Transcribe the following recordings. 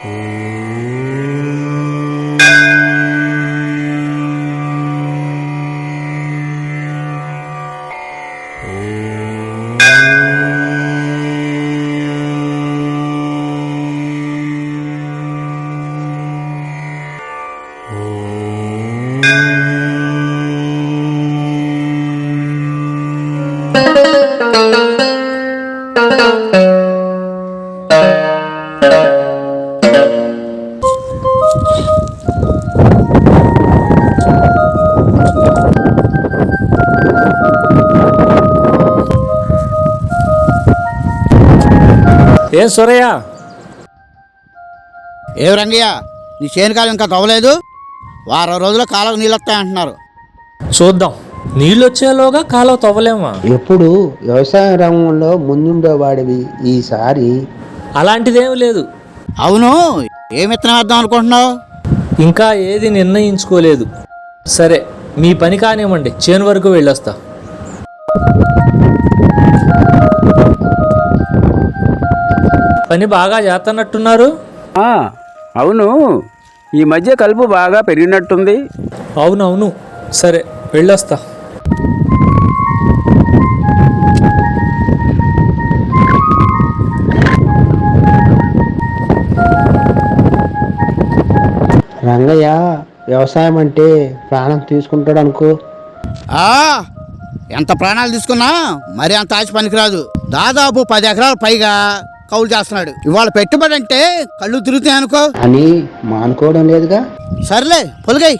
Hey. ఏం సూరయ్య? ఏం రంగయ్య నీ చేను కాలం ఇంకా తవ్వలేదు? వారం రోజుల్లో కాలం నీళ్ళు వస్తాయంటున్నారు చూద్దాం. నీళ్ళు వచ్చేలోగా కాలువ తవ్వలేమా? ఎప్పుడు వ్యవసాయ రంగంలో ముందుండేవాడివి ఈసారి. అలాంటిదేం లేదు. అవును ఏం విత్తనం వేద్దాం అనుకుంటున్నావు? ఇంకా ఏది నిర్ణయించుకోలేదు. సరే మీ పని కానివ్వండి. చేను వరకు వెళ్ళొస్తా. పని బాగా చేస్తున్నట్టున్నారు? అవును. ఈ మధ్య కలుపు బాగా పెరిగినట్టుంది. అవునవును. సరే వెళ్ళొస్తా. రంగయ్య వ్యవసాయం అంటే ప్రాణం తీసుకుంటాడు అనుకో. ఆ, ఎంత ప్రాణాలు తీసుకున్నా మరి అంత ఆశ పనికిరాదు. దాదాపు పది ఎకరాల పైగా. కౌలు చేస్తున్నాడు. ఇవాళ పెట్టుబడి అంటే కళ్ళు తిరుగుతాయి అనుకో. అని మానుకోవడం లేదుగా? సర్లే పొలిగై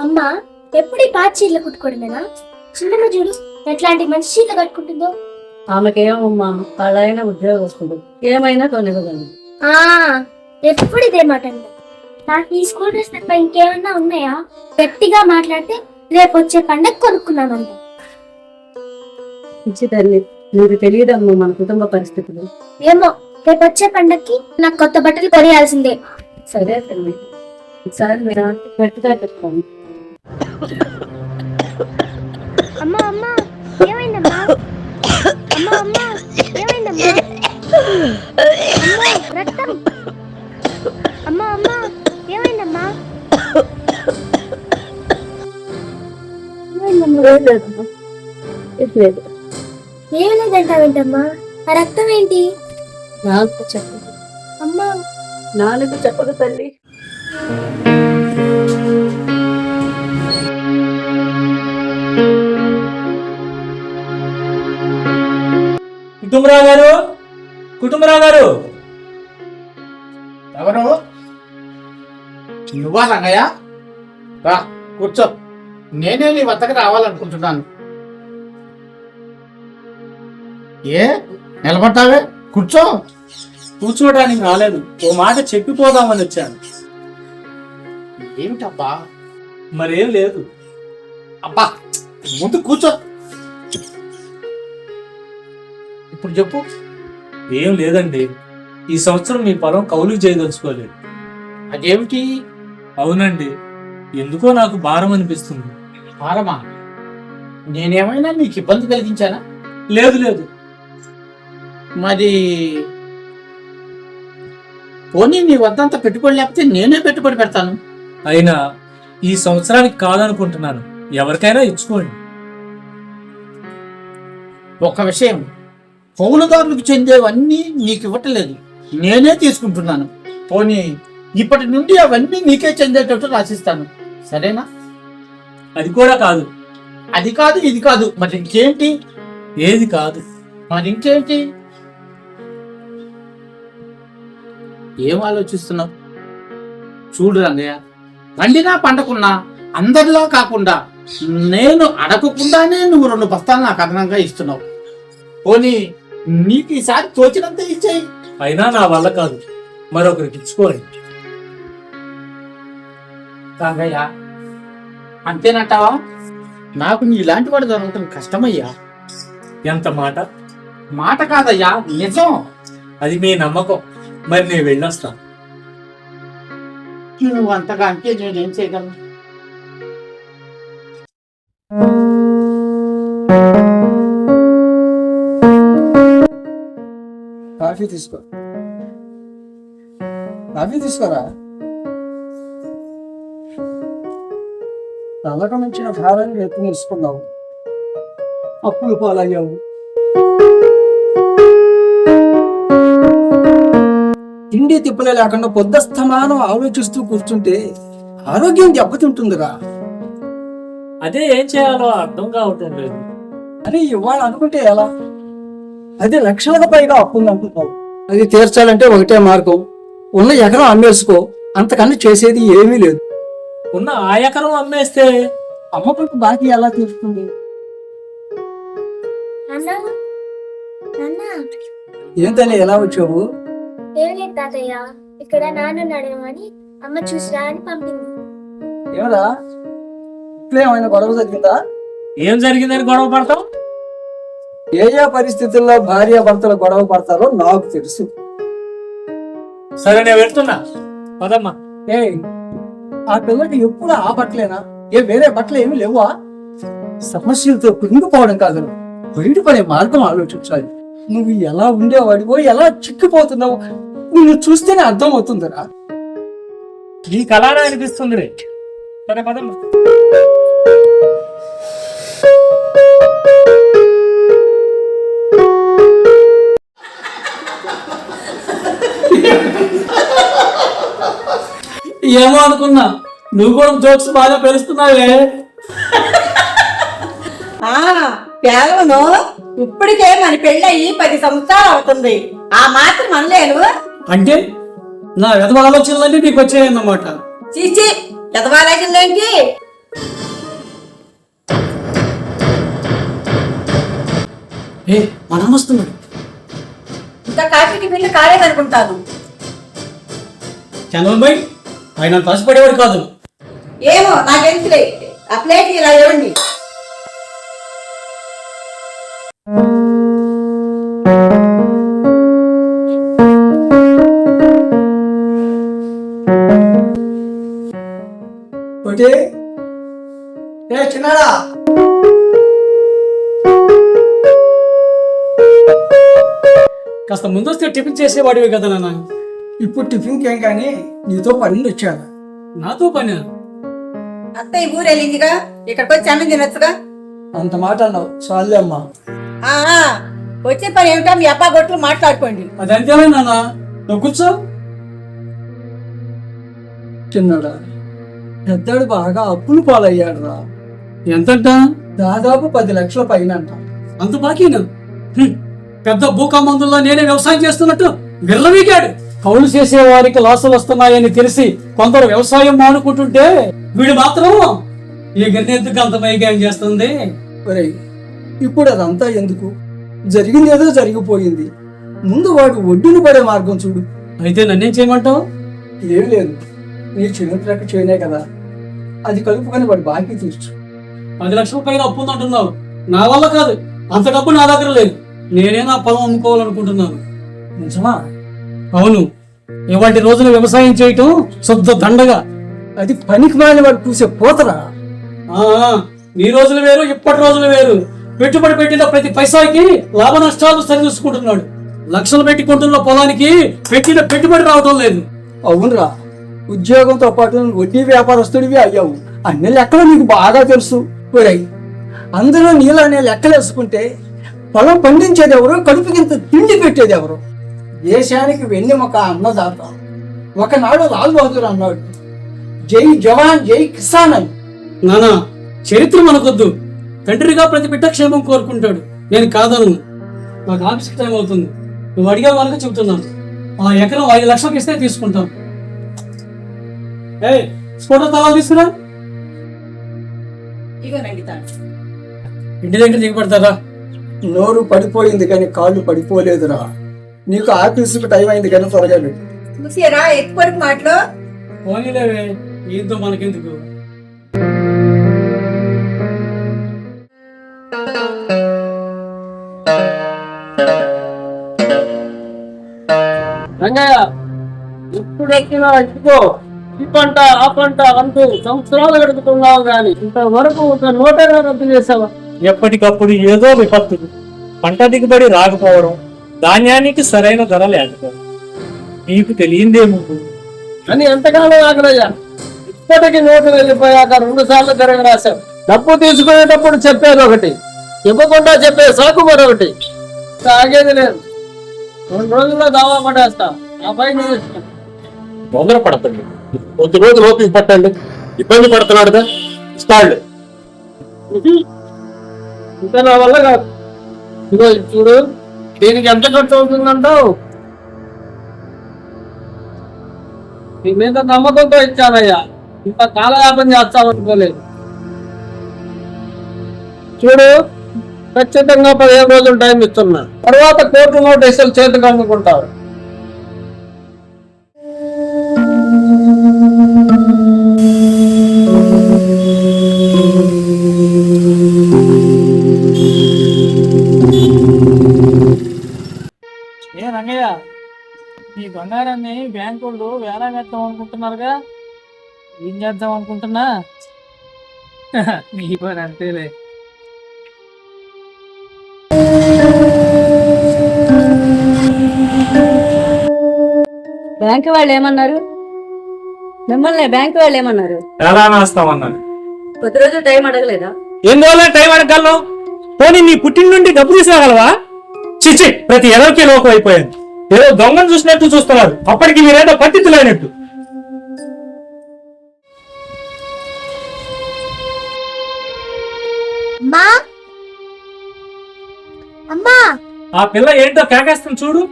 అమ్మా ఎప్పుడు ఈ పాత చీరలు కుట్టుకోవడమేనా? చిన్నమ్మ చూడు ఎట్లాంటి మంచి చీరలు కట్టుకుంటుందో. ఆమెకేమమ్మా వాళ్ళైనా ఉద్యోగం వస్తుంది. ఏమైనా కొనివ్వగలను. ఆ ఎప్పుడు ఇదే మాట నాకు ఈ స్కూల్ డ్రెస్ తప్ప ఇంకేమన్నా ఉన్నాయా? గట్టిగా మాట్లాడితే రేపు వచ్చే పండగ కొనుక్కున్నామంట ఇచ్చి తల్లి నీకు తెలియదమ్మా మన కుటుంబ పరిస్థితులు. ఏమో రేపు వచ్చే పండగకి నాకు కొత్త బట్టలు కొనియాల్సిందే. సరే తల్లి. ఈసారి మీరు గట్టిగా చెప్తాను అమ్మా అమ్మా ఏమైందమ్మా? అమ్మా అమ్మా ఏమైందమ్మా? అమ్మా రక్తం. అమ్మా అమ్మా ఏమైందమ్మా? లేదంటావేంటమ్మా ఆ రక్తం ఏంటి? నాకు చెప్పదు అమ్మా. నాలుగు చెప్పదు తల్లి. కుటుంబరావు గారు? కుటుంబరావు గారు? ఎవరు? నువ్వా రంగయ్య? రా కూర్చో. నేనే నీ వద్దకు రావాలనుకుంటున్నాను. ఏ? నిలబడ్డావే? కూర్చో. కూర్చోవడానికి రాలేదు. ఓ మాట చెప్పిపోదామని వచ్చాను. ఏమిటబ్బా? మరేం లేదు. అబ్బా ముందు కూర్చో. ఇప్పుడు చెప్పు. ఏం లేదండి. ఈ సంవత్సరం మీ పొలం కౌలు చేయదలుచుకోలేదు. అదేమిటి? అవునండి. ఎందుకో నాకు భారం అనిపిస్తుంది. భారమా? నేనేమైనా నీకు ఇబ్బంది కలిగించానా? లేదు లేదు. మరి పోనీ నీ వద్దంత పెట్టుబడి లేకపోతే నేనే పెట్టుబడి పెడతాను. అయినా ఈ సంవత్సరానికి కాదనుకుంటున్నాను. ఎవరికైనా ఇచ్చుకోండి. ఒక విషయం. కౌలుదారులకు చెందేవన్నీ నీకు ఇవ్వట్లేదు. నేనే తీసుకుంటున్నాను. పోనీ ఇప్పటి నుండి అవన్నీ నీకే చెందేటట్టు రాసిస్తాను. సరేనా? అది కూడా కాదు. అది కాదు ఇది కాదు. మరి ఇంకేంటి? ఏది కాదు. మరి ఇంకేంటి? ఏం ఆలోచిస్తున్నావు? చూడు రంగయ్య. పండినా పండకున్నా అందరిలా కాకుండా నేను అడగకుండానే నువ్వు రెండు బస్తాలు నాకు అదనంగా ఇస్తున్నావు. పోనీ నీకు ఈసారి తోచినంత ఇచ్చేయి. అయినా నా వల్ల కాదు. మరొకరికి ఇచ్చుకోండి రంగయ్య అంతేనంటావా? నాకు నీ ఇలాంటి వాడు దొరకటం కష్టమయ్యా. ఎంత మాట? మాట కాదయ్యా నిజం. అది మీ నమ్మకం. మరి నేను వెళ్ళొస్తా. నువ్వు అంతగా అంటే నేనేం చేయగలను? కాఫీ తీసుకో. కాఫీ తీసుకోరా? నల్లక మించిన భారాన్ని ఎత్తు ముసుకున్నావు. అప్పులు పాలయ్యావు. తిండి తిప్పలే లేకుండా పొద్దస్తమానం ఆలోచిస్తూ కూర్చుంటే ఆరోగ్యం దెబ్బతింటుందిరా. అదే ఏం చేయాలో అర్థం కావటం లేదు. అని ఇవాళ అనుకుంటే ఎలా? అది లక్షలకు పైగా అప్పు అంటున్నావు అది తీర్చాలంటే ఒకటే మార్గం. ఉన్న ఎకరం అమ్మేసుకో. అంతకన్నా చేసేది ఏమీ లేదు. ఉన్న ఆ ఎకరం అమ్మేస్తే అమ్మకు బాకీ ఎలా నాన్న? ఏంటని ఎలా వచ్చావు? ఏం లేదు తాతయ్య. ఇక్కడ అని అమ్మ చూసిరా అని పంపింది. ఏమరా? ఇట్లా ఏమైనా గొడవ జరిగిందా? ఏం జరిగిందని గొడవ పడతాం ఏ ఏ పరిస్థితుల్లో భార్య భర్తలు గొడవ పడతారో నాకు తెలుసు. సరే నేను వెళ్తున్నా. పదమ్మా. ఏ ఆ పిల్లకి ఎప్పుడు ఆ బట్టలేనా? ఏ వేరే బట్టలు ఏమీ లేవా? సమస్యలతో కుంగిపోవడం కాదు. బయటపడే మార్గం ఆలోచించాలి. నువ్వు ఎలా ఉండేవాడివో ఎలా చిక్కిపోతున్నావు నిన్ను చూస్తేనే అర్థం అవుతుందిరా నీ కళారా అనిపిస్తుంది రే సరే పదమ్మా. ఏమో అనుకున్నా. నువ్వు కూడా జోక్స్ బాగా పెరుస్తున్నావే. ఆ కేవలం ఇప్పటికే మన పెళ్ళయి పది సంవత్సరాలు అవుతుంది. ఆ మాత్రం అనలేను అంటే నా విధవ ఆలోచనలన్నీ నీకు వచ్చాయన్నమాట. చీచి చదవాలేంటి ఏ మనం వస్తున్నాడు. ఇంకా కాఫీకి బిల్లు కాలేదనుకుంటాను. చంద్రబాయ్ ఆయన తసిపడేవాడు కాదు. ఏమో నాకెందుకులే? ఆ ప్లేట్ ఇలా ఇవ్వండి. ఒకటి ఏ చిన్నాడా? కాస్త ముందొస్తే టిఫిన్ చేసేవాడివి కదా నాన్న. ఇప్పుడు టిఫిన్కి ఏం కానీ నీతో పని వచ్చాను. నాతో పని అత్తయ్య ఊరు వెళ్ళిందిగా ఇక్కడికి వచ్చి అన్నం తినొచ్చుగా? అంత మాట అన్నావు. చాలే అమ్మా. వచ్చే పని ఏమిటో? మీ అబ్బా గొట్లు మాట్లాడుకోండి. అది అంతేనా నాన్న. నువ్వు కూర్చో. చిన్నాడా పెద్దాడు బాగా అప్పులు పాలయ్యాడు రా ఎంతంట? దాదాపు పది లక్షల పైన అంట అంత బాకీనా? హ్మ్. పెద్ద భూకమందుల్లో నేనే వ్యవసాయం చేస్తున్నట్టు విర్రవీగాడు. కౌలు చేసే వారికి లాసులు వస్తున్నాయని తెలిసి కొందరు వ్యవసాయం మానుకుంటుంటే వీడు మాత్రం ఈ గన్నెందుకు అంత మైగాయం చేస్తుంది. ఇప్పుడు అదంతా ఎందుకు? జరిగింది ఏదో జరిగిపోయింది. ముందు వాడు ఒడ్డున పడే మార్గం చూడు. అయితే నన్నేం చేయమంటావు? ఏం లేదు. నీ చిన్నట్లకి చేయనే కదా. అది కలుపుకొని వాడు బాకీ తీర్చు. పది లక్షల పైన అప్పు ఉందంటున్నావు. నా వల్ల కాదు. అంత డబ్బు నా దగ్గర లేదు. నేనే నా పొలం అమ్ముకోవాలనుకుంటున్నాను. నిజమా? అవును. ఇవాటి రోజున వ్యవసాయం చేయటం శుద్ధ దండగా. అది పనికి మాని వాడు పూసే పోతరా? ఈ నీ రోజులు వేరు ఇప్పటి రోజులు వేరు. పెట్టుబడి పెట్టిన ప్రతి పైసాకి లాభ నష్టాలు సరి చూసుకుంటున్నాడు లక్షలు పెట్టి కొంటున్న పొలానికి పెట్టిన పెట్టుబడి రావటం లేదు. అవునరా ఉద్యోగంతో పాటు వడ్డీ వ్యాపారస్తుడివి అయ్యావు. అన్ని లెక్కలు నీకు బాగా తెలుసు. ఒరేయ్ అందరూ నీళ్ళనే లెక్కలు వేసుకుంటే పొలం పండించేది ఎవరు కడుపుకింత తిండి పెట్టేది ఎవరు దేశానికి వెన్నెముక అన్నదాత. ఒకనాడు లాల్ బహదూర్ అన్నాడు జై జవాన్ జై కిసాన్ అని. నానా చరిత్ర మనకొద్దు. తండ్రిగా ప్రతి బిడ్డ క్షేమం కోరుకుంటాడు. నేను కాదను నాకు ఆఫీస్కి టైం అవుతుంది. నువ్వు అడిగే వాళ్ళకి చెబుతున్నాను. ఆ ఎకరం ఐదు లక్షలకు ఇస్తే తీసుకుంటాం. ఏ స్కూటర్ తలాలు తీసుకురా. ఇంటి దగ్గర దిగబడతారా? నోరు పడిపోయింది కానీ కాళ్ళు పడిపోలేదురా. నీకు ఆఫీసుకు టైం అయింది కానీ త్వరగా పెట్టు చూసారా ఎక్కువ మాటలు? పోనీలేవే ఈతో మనకెందుకు? రంగయ్య ఇప్పుడు ఎక్కినా ఎక్కువ ఈ పంట ఆ పంట అంటూ సంవత్సరాలు గడుపుతున్నావు గాని ఇంతవరకు ఒక నోటైనా రద్దు చేసావా? ఎప్పటికప్పుడు ఏదో విపత్తులు. పంట దిగుబడి రాకపోవడం ధాన్యానికి సరైన ధర లేకపోవడం నీకు తెలియందేమో అని ఎంతకాలం ఆగలయ్యా ఇప్పటికి నోటు వెళ్ళిపోయాక రెండు సార్లు తిరగ రాశావు. డబ్బు తీసుకునేటప్పుడు చెప్పేది ఒకటి ఇవ్వకుండా చెప్పే సాకు మరొకటి. తాగేది లేదు. రెండు రోజుల్లో దావా పడేస్తా. ఆ పై. తొందర పడతండి. కొద్ది రోజులు ఓపిక పట్టండి. ఇబ్బంది పడుతున్నాడుగా? ఇస్తాడు ఇంకా నా వల్ల కాదు. ఇదిగో ఇది చూడు. దీనికి ఎంత ఖర్చు అవుతుందంటావు? నీ మీద నమ్మకంతో ఇచ్చానయ్యా. ఇంత కాలయాపం చేస్తామనుకోలేదు చూడు ఖచ్చితంగా పదిహేను రోజులు టైం ఇస్తున్నా. తర్వాత కోర్టు నోటీసులు చేతికి అమ్ముకుంటావు బ్యాంకులు వేలం వేద్దాం అనుకుంటున్నారుగా? ఏం చేద్దాం అనుకుంటున్నా? నీ పని అంతేలే. బ్యాంక్ వాళ్ళు ఏమన్నారు? మిమ్మల్ని బ్యాంక్ వాళ్ళు ఏమన్నారు? ఎలా నాస్తామన్నాను కొద్ది రోజు టైం అడగలేదా? ఎన్ని రోజులు టైం అడగలను పోనీ నీ పుట్టిన నుండి డబ్బు తీసుకురాగలవా చిచి ప్రతి ఎదరికి లోకం అయిపోయింది. ఏదో దొంగను చూసినట్టు చూస్తున్నారు. అప్పటికి మీరేదో పట్టితులైనట్టు అమ్మా. అమ్మా. ఆ పిల్ల ఏంటో కేకేస్తుంది చూడు.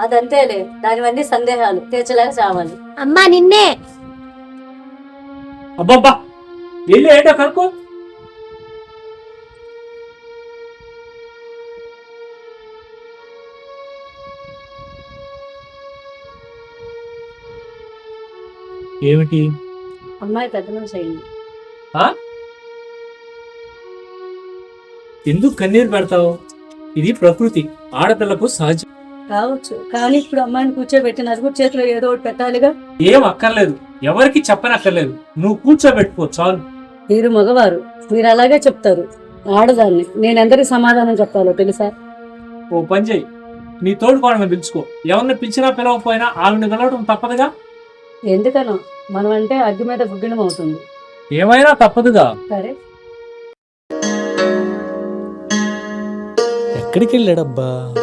అదంతేలే దానివన్నీ సందేహాలు తీర్చలేక చావాలి. అమ్మా నిన్నే. అబ్బబ్బా వెళ్ళి ఏంటో కనుక్కో. ఏమిటి? అమ్మాయి పెద్ద మనిషి అయింది. ఆ? ఎందుకు కన్నీరు పెడతావు? ఇది ప్రకృతి. ఆడపిల్లకు సహజం కావచ్చు. కానీ ఇప్పుడు అమ్మాయిని కూర్చోబెట్టి నలుగురు చేతిలో ఏదో ఒకటి పెట్టాలిగా? ఏం అక్కర్లేదు. ఎవరికి చెప్పనక్కర్లేదు. నువ్వు కూర్చోబెట్టుకో చాలు. మీరు మగవారు. మీరు అలాగే చెప్తారు. ఆడదాన్ని. నేను ఎందరికి సమాధానం చెప్పాలో తెలుసా? ఓ పని చేయి నీ తోడు కోడని పిలుచుకో. ఎవరిని పిలిచినా పిలవకపోయినా ఆవిడని పిలవడం తప్పదుగా? ఎందుకనో మనం అంటే అగ్గి మీద గుగ్గిణం అవుతుంది. ఏమైనా తప్పదుగా. సరే. ఎక్కడికి వెళ్ళాడబ్బా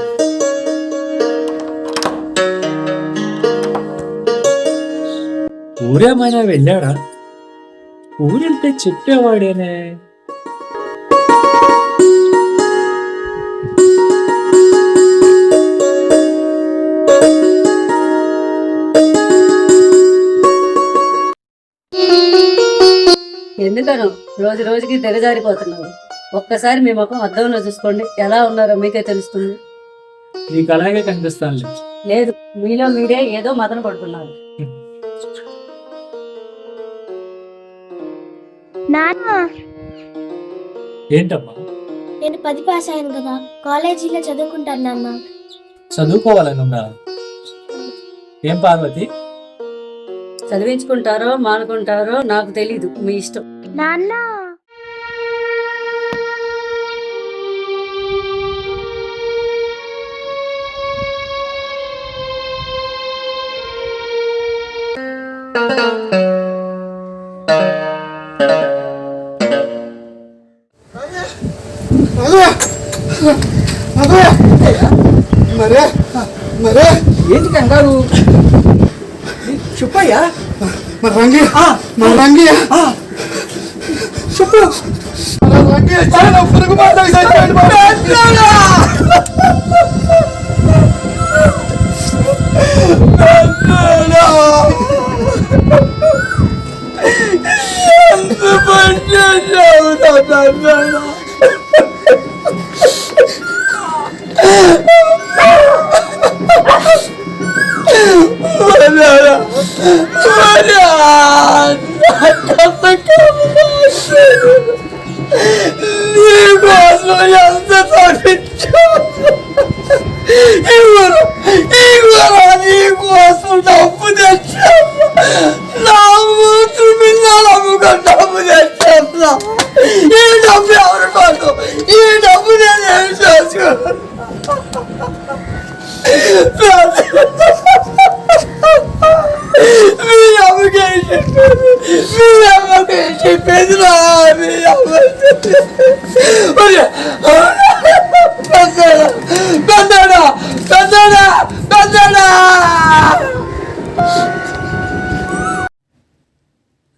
ఊరేమైనా వెళ్ళాడా? ఊరెళ్తే చెప్పేవాడేనే? ఎందుకనో? రోజు రోజుకి దిగజారిపోతున్నారు ఒక్కసారి మీ ముఖం అద్దంలో చూసుకోండి. ఎలా ఉన్నారో మీకే తెలుస్తుంది. నీకు అలాగే కనిపిస్తానులే. లేదు మీలో మీరే ఏదో మదన పడుతున్నారు. నాన్న! ఏంటమ్మా? నేను పది పాస్ అయ్యాను కదా. కాలేజీలో చదువుకుంటాను నాన్న. చదువుకోవాలని ఉందా? ఏం పార్వతి? చదివించుకుంటారో మానుకుంటారో నాకు తెలీదు. మీ ఇష్టం. నాన్న. మరే మరే ఏంటి కంగారు? చెప్పయ్యా? మరి రంగి మరి రంగి చెప్పు రంగి చాలా పురుగు నీకోసం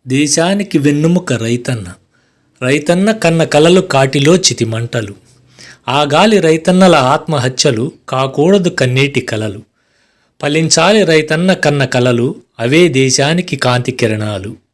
దేశానికి వెన్నుముక రైతన్న. రైతన్న కన్న కలలు కాటిలో చితిమంటలు. ఆ గాలి రైతన్నల ఆత్మహత్యలు కాకూడదు కన్నీటి కలలు. ఫలించాలి రైతన్న కన్న కలలు అవే దేశానికి కాంతి కిరణాలు.